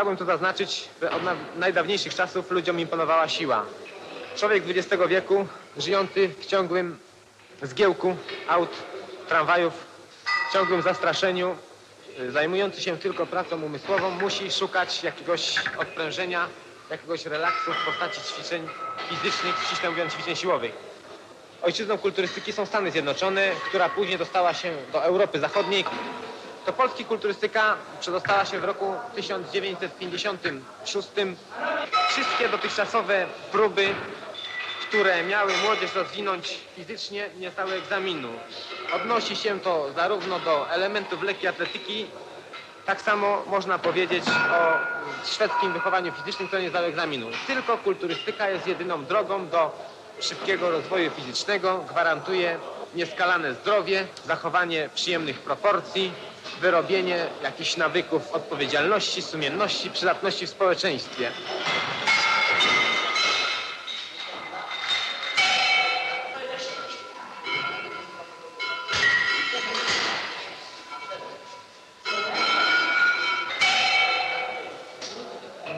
Chciałbym tu zaznaczyć, że od na- najdawniejszych czasów ludziom imponowała siła. Człowiek XX wieku, żyjący w ciągłym zgiełku aut, tramwajów, w ciągłym zastraszeniu, y, zajmujący się tylko pracą umysłową, musi szukać jakiegoś odprężenia, jakiegoś relaksu w postaci ćwiczeń fizycznych, ściśle mówiąc ćwiczeń siłowych. Ojczyzną kulturystyki są Stany Zjednoczone, która później dostała się do Europy Zachodniej. Do Polski kulturystyka przedostała się w roku 1956. Wszystkie dotychczasowe próby, które miały młodzież rozwinąć fizycznie, nie zdały egzaminu. Odnosi się to zarówno do elementów lekkiej atletyki, tak samo można powiedzieć o szwedzkim wychowaniu fizycznym, które nie zdało egzaminu. Tylko kulturystyka jest jedyną drogą do szybkiego rozwoju fizycznego, gwarantuje nieskalane zdrowie, zachowanie przyjemnych proporcji, wyrobienie jakichś nawyków odpowiedzialności, sumienności, przydatności w społeczeństwie.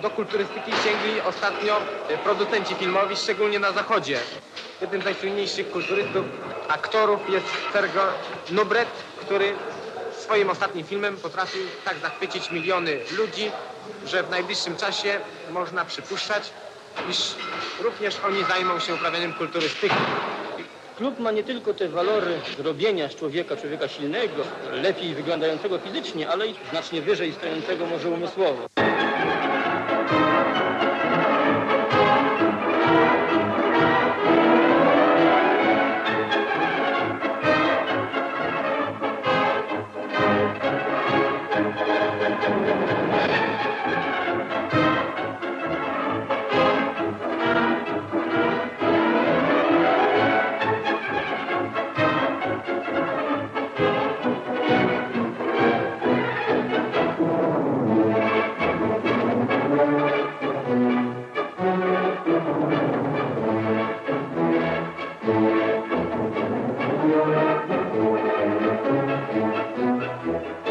Do kulturystyki sięgli ostatnio e, producenci filmowi, szczególnie na zachodzie. Jednym z najsłynniejszych kulturystów, aktorów jest Sergo Nubret, który swoim ostatnim filmem potrafił tak zachwycić miliony ludzi, że w najbliższym czasie można przypuszczać, iż również oni zajmą się uprawianiem kulturystyki. Klub ma nie tylko te walory robienia z człowieka, człowieka silnego, lepiej wyglądającego fizycznie, ale i znacznie wyżej stojącego może umysłowo. Thank you.